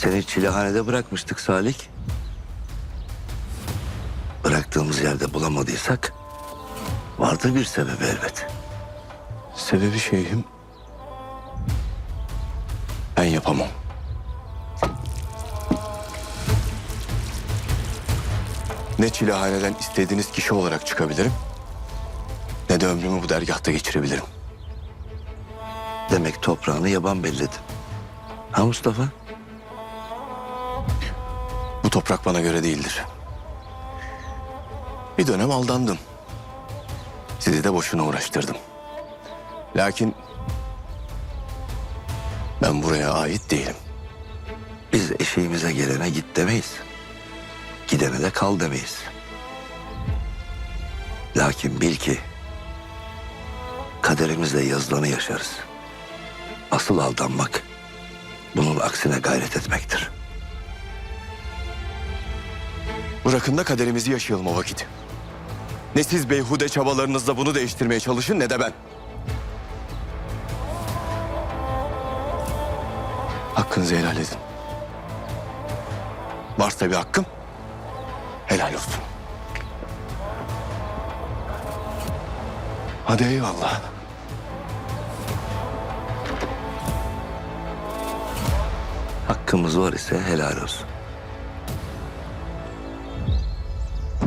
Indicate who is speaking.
Speaker 1: Seni çilehanede bırakmıştık Salih. Bıraktığımız yerde bulamadıysak vardı bir sebebi elbet.
Speaker 2: Sebebi şeyhim ben yapamam. Ne çilehaneden istediğiniz kişi olarak çıkabilirim ne de ömrümü bu dergahta geçirebilirim.
Speaker 1: Demek toprağını yaban belledi. Ha Mustafa?
Speaker 2: Toprak bana göre değildir. Bir dönem aldandım. Sizi de boşuna uğraştırdım. Lakin ben buraya ait değilim.
Speaker 1: Biz eşeğimize gelene git demeyiz. Gidene de kal demeyiz. Lakin bil ki kaderimizde yazılanı yaşarız. Asıl aldanmak bunun aksine gayret etmektir.
Speaker 2: Bırakın da kaderimizi yaşayalım o vakit. Ne siz beyhude çabalarınızla bunu değiştirmeye çalışın ne de ben. Hakkınızı helal edin. Varsa bir hakkım helal olsun. Hadi eyvallah.
Speaker 1: Hakkımız var ise helal olsun.